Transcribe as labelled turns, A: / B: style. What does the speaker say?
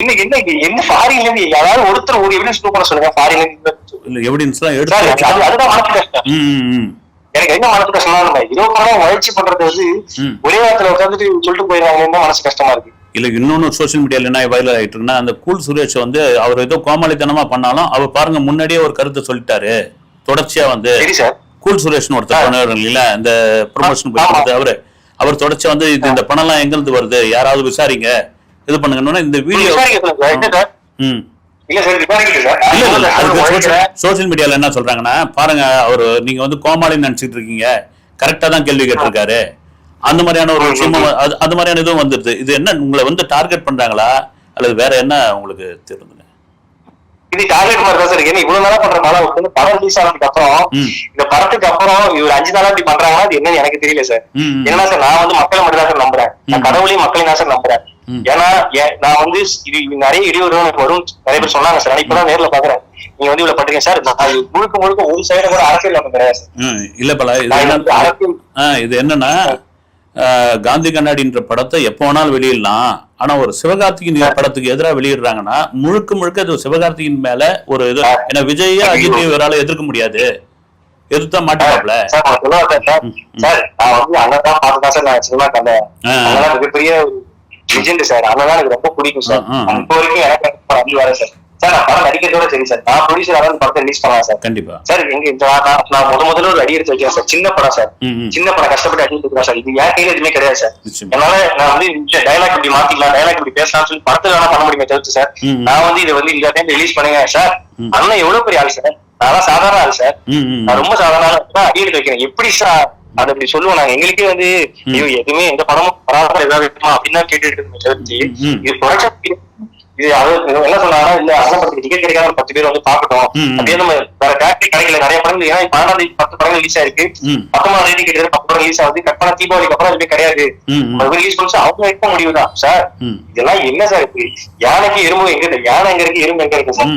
A: என்ன இது? என்ன ஃபாரின்ல இருந்து யாராவது ஒருத்தர் ஒரு எவிடன்ஸ் ப்ரூவ் பண்ண சொல்லுங்க ஃபாரின்ல இருந்து
B: இல்ல எவிடன்ஸ் எல்லாம்
A: சார்,
B: எடுத்து
A: அது- அதுதான் மனசு கஷ்டம். எனக்கு என்ன மனசு கஷ்டமா நம்ம இருபது மணி முயற்சி பண்றது வந்து. ஒரே உட்காந்துட்டு சொல்லிட்டு மனசு கஷ்டமா இருக்கு.
B: இல்ல இன்னொன்னு சோஷியல் மீடியால என்ன வைரல் ஆயிட்டு இருக்குன்னா அந்த கூல் சுரேஷ் வந்து அவர் ஏதோ கோமாளித்தனமா பண்ணாலும் அவர் பாருங்க முன்னாடியே ஒரு கருத்தை சொல்லிட்டாரு. தொடர்ச்சியா வந்து கூல் சுரேஷ்னு ஒருத்தர் பண்ணாரு இல்ல இந்த ப்ரொமோஷன். போய் அவரு. அவர் தொடர்ச்சியா வந்து இந்த பணம் எல்லாம் எங்க இருந்து வருது? யாராவது விசாரிங்க. இது பண்ணுங்கன்னு இந்த வீடியோ ம். சோசியல் மீடியால என்ன சொல்றாங்கன்னா பாருங்க அவரு நீங்க வந்து கோமாளின்னு நினைச்சிட்டு இருக்கீங்க. கரெக்டா தான் கேள்வி கேட்டிருக்காரு. அந்த மாதிரியான ஒரு விஷயமும் அது மாதிரியான இதுவும் வந்துருது. இது என்ன உங்களை வந்து டார்கெட் பண்றாங்களா? அல்லது வேற என்ன உங்களுக்கு தெரியுதுங்க
A: இது டார்கெட் மாதிரி தான் சார். ஏன்னா இவ்வளவு நாளா பண்ற படம் வந்து படம் ரிலீஸ் ஆனதுக்கு அப்புறம். இந்த படத்துக்கு அப்புறம் இவர் அஞ்சு நாளா இப்படி பண்றாங்களா அது என்னன்னு எனக்கு தெரியல சார். ஏன்னா சார் நான் வந்து மக்களை மட்டும் தான் சார் நம்புறேன். கடவுளையும் மக்களையும் தான் சார் நம்புறேன். ஏன்னா நான் வந்து இது நிறைய இடையூறு எனக்கு வரும். நிறைய பேர் சொன்னாங்க சார். இப்பதான் நேர்ல பாக்குறேன். நீங்க வந்து இவ்வளவு பண்றீங்க சார். முழுக்க முழுக்க ஒரு சைடு கூட அரசியல் கிடையாது.
B: இல்ல பல. இது என்னன்னா காந்தி கண்ணாடின்ற படத்தை எப்போ வேணாலும் வெளியிடலாம். ஆனா ஒரு சிவகார்த்திகேயன் படத்துக்கு எதிராக வெளியிடுறாங்கன்னா முழுக்க முழுக்க அது சிவகார்த்திகேயன் மேல ஒரு இது ஏன்னா விஜய அஜித் இவரால எதிர்க்க முடியாது. எதிர்த்தா மாட்டாப்ல
A: சார் நான் வந்து அண்ணன் தான் பார்த்து தான் சார் நான் சினிமா கண்டேன். மிகப்பெரிய லெஜெண்ட் சார் அண்ணன் எனக்கு ரொம்ப பிடிக்கும் சார். இப்போ வரைக்கும் எனக்கு அன்பு வர சார் சார் நான் படம் நடிக்கிறதோட சரி சார் நான் ப்ரொடியூசர் அதான் படத்தை ரிலீஸ் பண்ணலாம் சார்
B: கண்டிப்பா.
A: சார் எங்க இந்த நான் முத முதல்ல ஒரு அடி எடுத்து வைக்கிறேன் சார் சின்ன படம் சார். சின்ன படம் கஷ்டப்பட்டு அடி எடுத்துக்கிறேன் சார் இது என் கையில எதுவுமே கிடையாது சார். என்னால நான் வந்து இந்த டைலாக் இப்படி மாத்திக்கலாம் டைலாக் இப்படி பேசலாம்னு சொல்லி படத்துல வேணா பண்ண முடியுமே தவிர்த்து சார். நான் வந்து இதை வந்து இந்த டைம் ரிலீஸ் பண்ணுங்க சார். அண்ணன் எவ்வளவு பெரிய ஆள் சார் நான் சாதாரண ஆள் சார் நான் ரொம்ப சாதாரண அடி எடுத்து வைக்கிறேன். எப்படி சார் அது அப்படி சொல்லுவோம் நாங்க எங்களுக்கே வந்து ஐயோ எதுவுமே எந்த படமும் பரவாயில்ல ஏதாவது இருக்குமா அப்படின்னு கேட்டுட்டு இருக்கோமே தவிர்த்து
B: ம்.
A: இது இது அது என்ன சொன்னாங்கன்னா இல்ல அண்ணன் படத்துக்கு டிக்கெட் கிடைக்காத பத்து பேர் வந்து பாக்கட்டும். அப்படியே நம்ம வேற டேரக்டர் கிடைக்கல நிறைய படங்கள் ஏன்னா பன்னெண்டாம் தேதி பத்து படங்கள் ரிலீஸ் ஆயிருக்கு. பத்தொன்பதாம் தேதி கிட்ட பத்து படம் ரிலீஸ் ஆகுது கட் பண்ண தீபாவளிக்கு அப்புறம் எதுவுமே கிடையாது. ரிலீஸ் பண்ணி அவங்க வைக்க முடியுதா சார். இதெல்லாம் என்ன சார் இப்படி யானைக்கு எறும்பு எங்க இருக்கு யானை எங்க இருக்கு எறும்பு எங்க இருக்கு சார்.